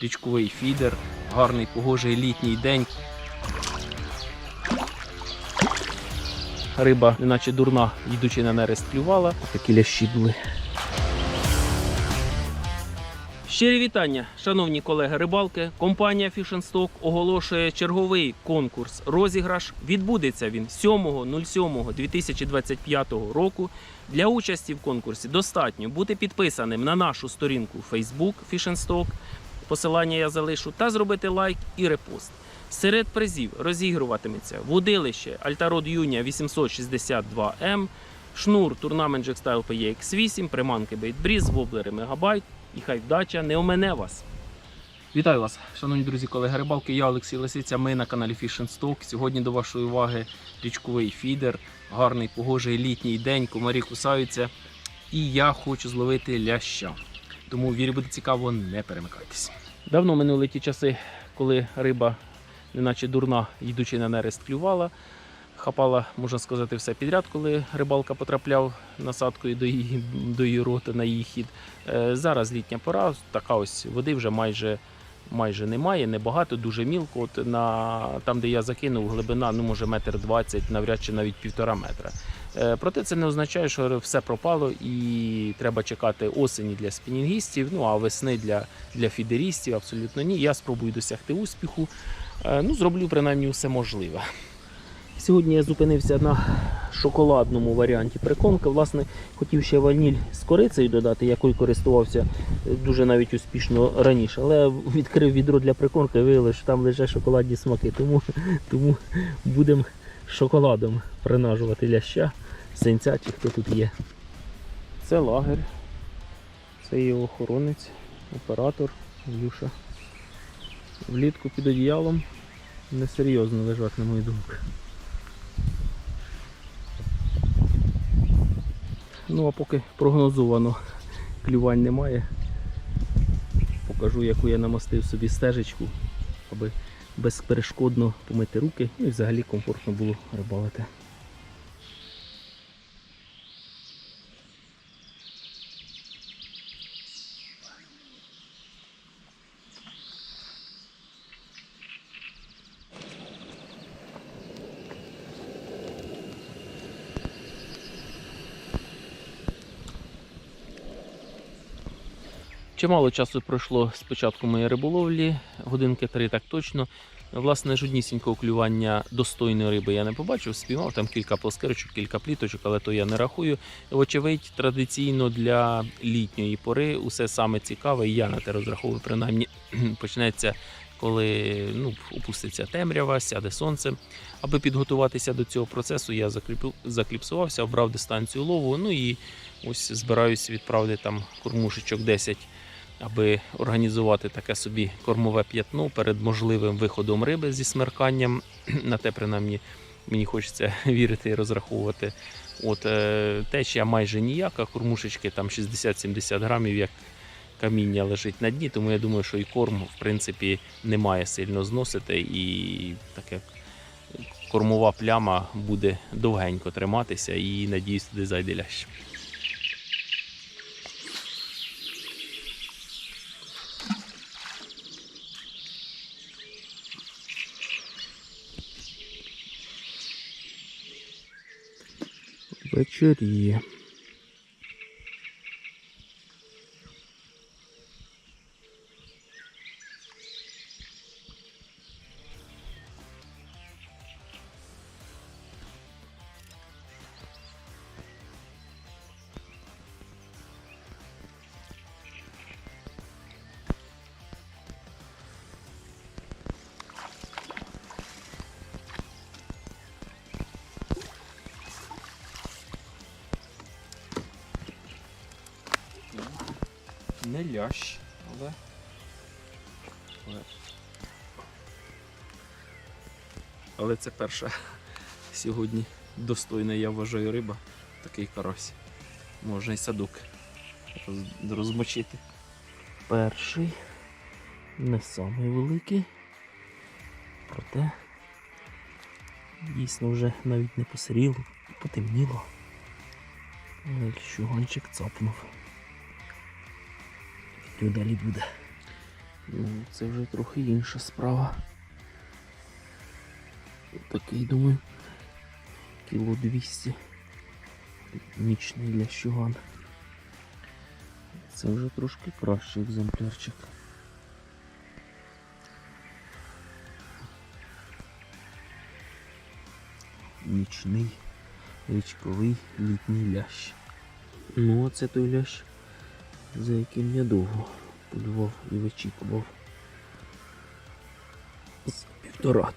річковий фідер, гарний погожий літній день. Риба, неначе дурна, їдучи на нерест, клювала. Такі лящі були. Щирі вітання, шановні колеги рибалки. Компанія Stock оголошує черговий конкурс. Розіграш відбудеться він 7.07.2025 року. Для участі в конкурсі достатньо бути підписаним на нашу сторінку Facebook Stock. Посилання я залишу та зробити лайк і репост. Серед призів розігруватиметься вудилище Альтарод Юнія 862М, шнур Tournament Style PX8, приманки Breeze, воблери Мегабайт. І хай вдача не омене вас. Вітаю вас, шановні друзі, колеги рибалки. Я Олексій Лисиця. Ми на каналі Fish Stock. Сьогодні до вашої уваги річковий фідер, гарний погожий літній день, комарі кусаються. І я хочу зловити ляща. Тому вірю, буде цікаво, не перемикайтесь. Давно минули ті часи, коли риба, неначе дурна, йдучи на нерест, клювала. Хапала, можна сказати, все підряд, коли рибалка потрапляв насадкою до її, до її рота на її хід. Е, Зараз літня пора, така ось води вже майже, майже немає, небагато, дуже мілко. От на, там, де я закинув, глибина, ну може метр двадцять, навряд чи навіть півтора метра. Е, Проте це не означає, що все пропало і треба чекати осені для спінінгістів, ну а весни для, для фідерістів абсолютно ні. Я спробую досягти успіху. Е, Ну, зроблю принаймні все можливе. Сьогодні я зупинився на шоколадному варіанті приконка. Власне, хотів ще ваніль з корицею додати, якою користувався е, дуже навіть успішно раніше. Але відкрив відро для приконки виявилося, що там лише шоколадні смаки. Тому, тому будемо шоколадом принажувати ляща, синця чи хто тут є. Це лагер. Це його охоронець, оператор Юша. Влітку під одіялом несерйозно лежать, на мою думку. Ну а поки прогнозовано клювань немає, покажу, яку я намастив собі стежечку, аби безперешкодно помити руки і взагалі комфортно було рибалити. Чимало часу пройшло з початку моєї риболовлі, годинки три так точно. Власне, жоднісінького клювання достойної риби я не побачив. Спіймав там кілька плоскирочок, кілька пліточок, але то я не рахую. Вочевидь, традиційно для літньої пори усе саме цікаве, і я на те розраховую, принаймні почнеться, коли ну, опуститься темрява, сяде сонце. Аби підготуватися до цього процесу, я закліпсувався, обрав дистанцію лову. Ну і ось збираюсь відправити там кормушечок 10 аби організувати таке собі кормове п'ятно перед можливим виходом риби зі смерканням. На те, принаймні, мені хочеться вірити і розраховувати. От е, течія майже ніяка, кормушечки там 60-70 грамів, як каміння лежить на дні, тому я думаю, що і корм, в принципі, не має сильно зносити, і таке кормова пляма буде довгенько триматися і надіюсь, туди зайде лящ. Вечоріє. Не лящ, але. але- це перша сьогодні достойна, я вважаю, риба. Такий карась. Можна і садок роз- розмочити. Перший, не самий великий. Проте дійсно вже навіть не посиріло, потемніло. Але Щуганчик цапнув. Що далі буде? Ну, це вже трохи інша справа. Такий, думаю, кіло 200. Нічний лящуган. Це вже трошки кращий екземплярчик. Нічний річковий літній лящ. Ну, а це той лящ, за яким я довго полював і вичікував. З півтора,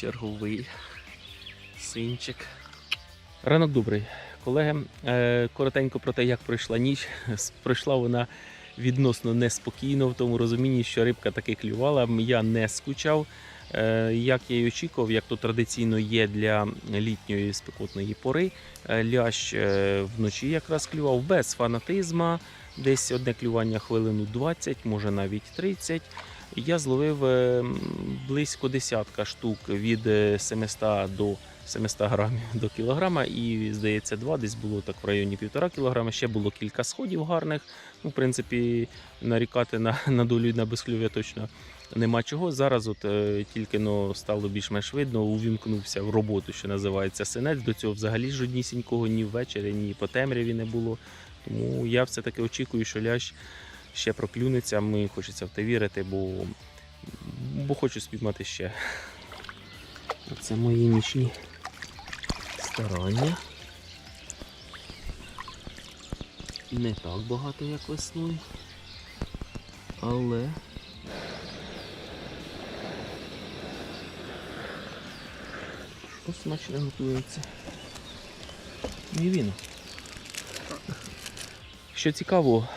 черговий синчик. Ранок добрий, колеги. Е, Коротенько про те, як пройшла ніч. Пройшла вона відносно неспокійно, в тому розумінні, що рибка таки клювала. Я не скучав. Е, Як я й очікував, як то традиційно є для літньої спекотної пори. Е, Лящ вночі якраз клював без фанатизма. Десь одне клювання хвилину 20, може навіть 30. Я зловив е, близько десятка штук від е, 700 до 700 грамів до кілограма, і здається, два десь було так в районі півтора кілограма. Ще було кілька сходів гарних. Ну, в принципі, нарікати на, на долю і на безклюв'я точно нема чого. Зараз от е, тільки но стало більш-менш видно, увімкнувся в роботу, що називається синець. До цього взагалі жоднісінького ні ввечері, ні по темряві не було. Тому я все-таки очікую, що лящ ще проклюнеться. Мені хочеться в те вірити, бо, бо хочу спіймати ще. Це мої нічні старання. Не так багато, як весною. Але що смачно готується. І він. Що цікаво,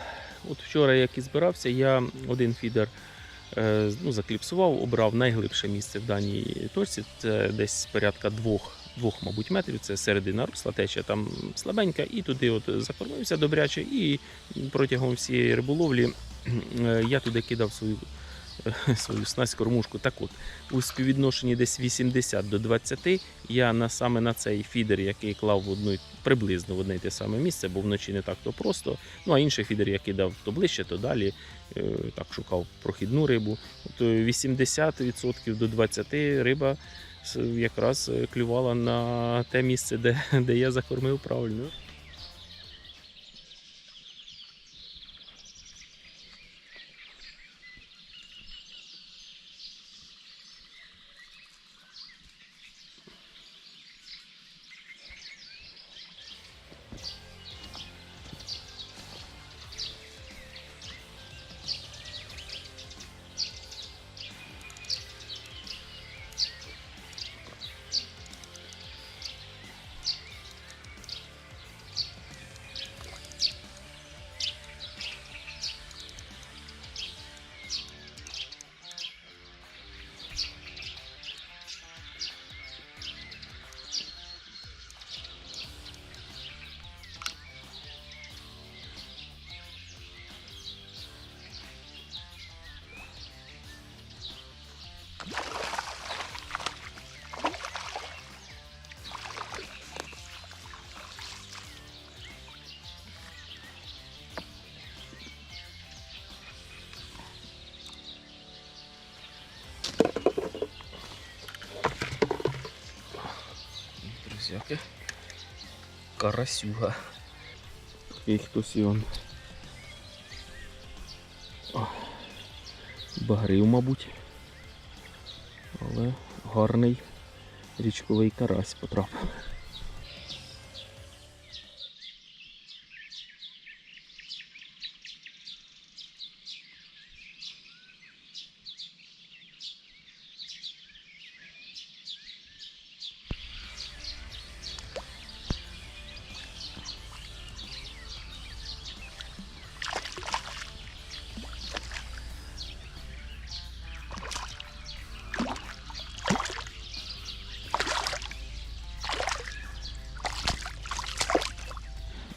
от вчора, як і збирався, я один фідер е, ну, закліпсував, обрав найглибше місце в даній точці. Це десь порядка двох, двох мабуть, метрів. Це середина русла, теча там слабенька, і туди от закормився добряче. І протягом всієї риболовлі е, я туди кидав свою, свою снасть кормушку. Так от, у співвідношенні десь 80 до 20 я на, саме на цей фідер, який клав в одну приблизно в одне й те саме місце, бо вночі не так то просто. Ну а інший фідер я кидав то ближче, то далі. Е, Так шукав прохідну рибу. От е, 80% до 20% риба якраз е, клювала на те місце, де, де я закормив правильно. Друзяки. Карасюга. Такий хтось і он. Багрив, мабуть. Але гарний річковий карась потрапив.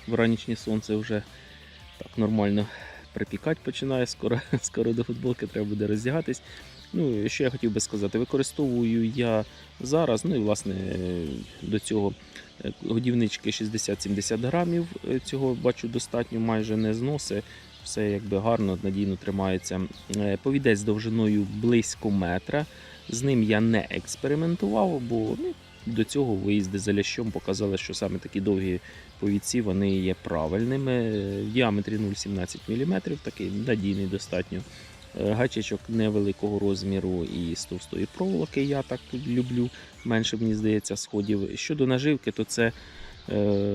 Вранішнє сонце вже так нормально припікати починає. Скоро, скоро до футболки треба буде роздягатись. Ну, що я хотів би сказати, використовую я зараз, ну і власне до цього е, годівнички 60-70 грамів. е, Цього бачу достатньо, майже не зноси. Все якби гарно, надійно тримається. Е, Повідець довжиною близько метра. З ним я не експериментував, бо ну, до цього виїзди за лящом показали, що саме такі довгі повідці вони є правильними. В діаметрі 0,17 мм, такий надійний достатньо. Е, Гачечок невеликого розміру і з товстої проволоки я так люблю. Менше, мені здається, сходів. Щодо наживки, то це, е,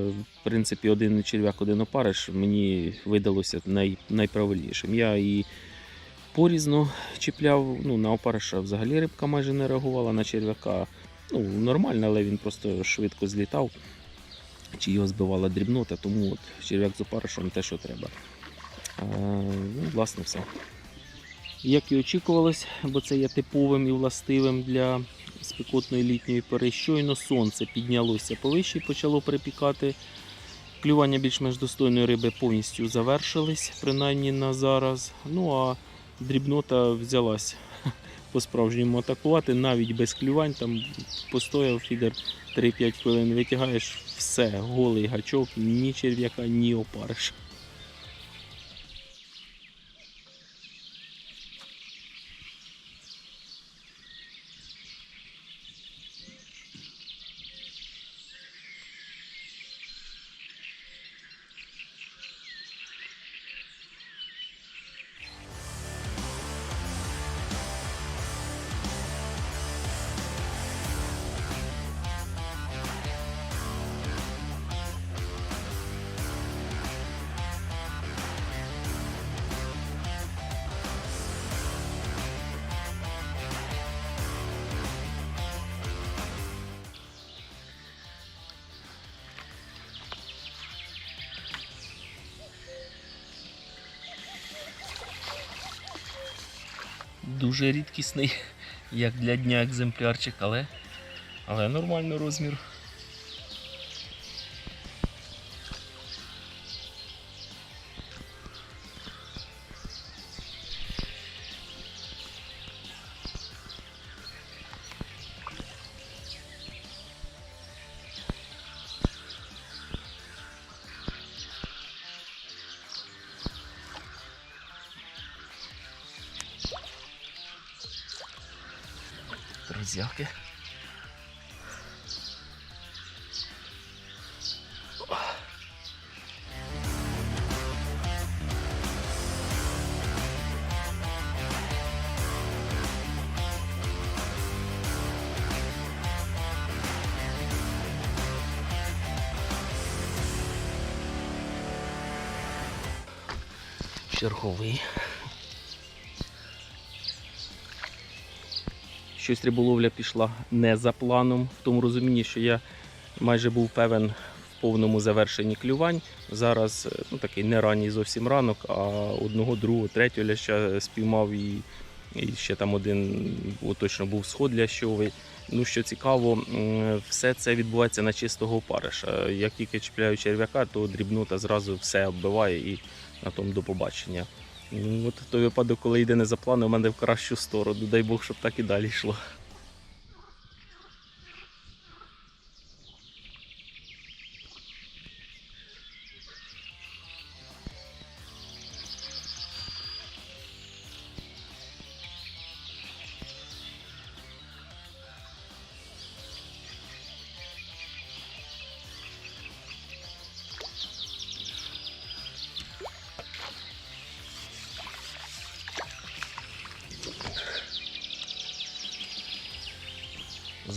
в принципі, один черв'як, один опариш мені видалося най, найправильнішим. Я і порізно чіпляв, ну, на опариша взагалі рибка майже не реагувала, на черв'яка ну, нормально, але він просто швидко злітав. Чи його збивала дрібнота, тому от черв'як з опаришем те, що треба. Е, ну, власне, все. Як і очікувалось, бо це є типовим і властивим для спекотної літньої пори. Щойно сонце піднялося повище і почало припікати. Клювання більш-менш достойної риби повністю завершились, принаймні на зараз. Ну а дрібнота взялась по-справжньому атакувати, навіть без клювань. Там постояв фідер 3-5 хвилин, витягаєш все, голий гачок, ні черв'яка, ні опариш. Дуже рідкісний, як для дня екземплярчик, але, але нормальний розмір. Друзяки. Черговий. Щось риболовля пішла не за планом, в тому розумінні, що я майже був певен в повному завершенні клювань. Зараз е, ну, такий не ранній зовсім ранок, а одного, другого, третього ляща спіймав і, і ще там один о, точно був сход лящовий. Ну, що цікаво, все це відбувається на чистого опариша. Як тільки чіпляю черв'яка, то дрібнота зразу все оббиває і на тому до побачення. Ну, от той випадок, коли йде не за планом, у мене в кращу сторону. Дай Бог, щоб так і далі йшло.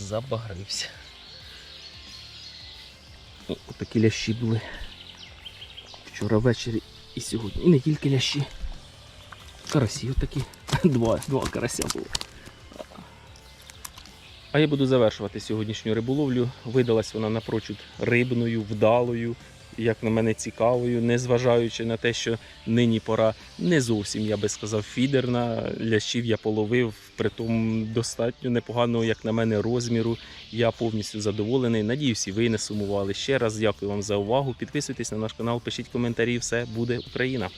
Забагрився. Отакі лящі були. Вчора ввечері і сьогодні. І не тільки лящі. Карасі такі. Два, два карася було. А я буду завершувати сьогоднішню риболовлю. Видалась вона напрочуд рибною, вдалою. Як на мене, цікавою, незважаючи на те, що нині пора не зовсім, я би сказав, фідерна. Лящів я половив, притом достатньо непоганого, як на мене, розміру. Я повністю задоволений. Надіюсь, і ви не сумували. Ще раз дякую вам за увагу. Підписуйтесь на наш канал, пишіть коментарі. Все буде Україна.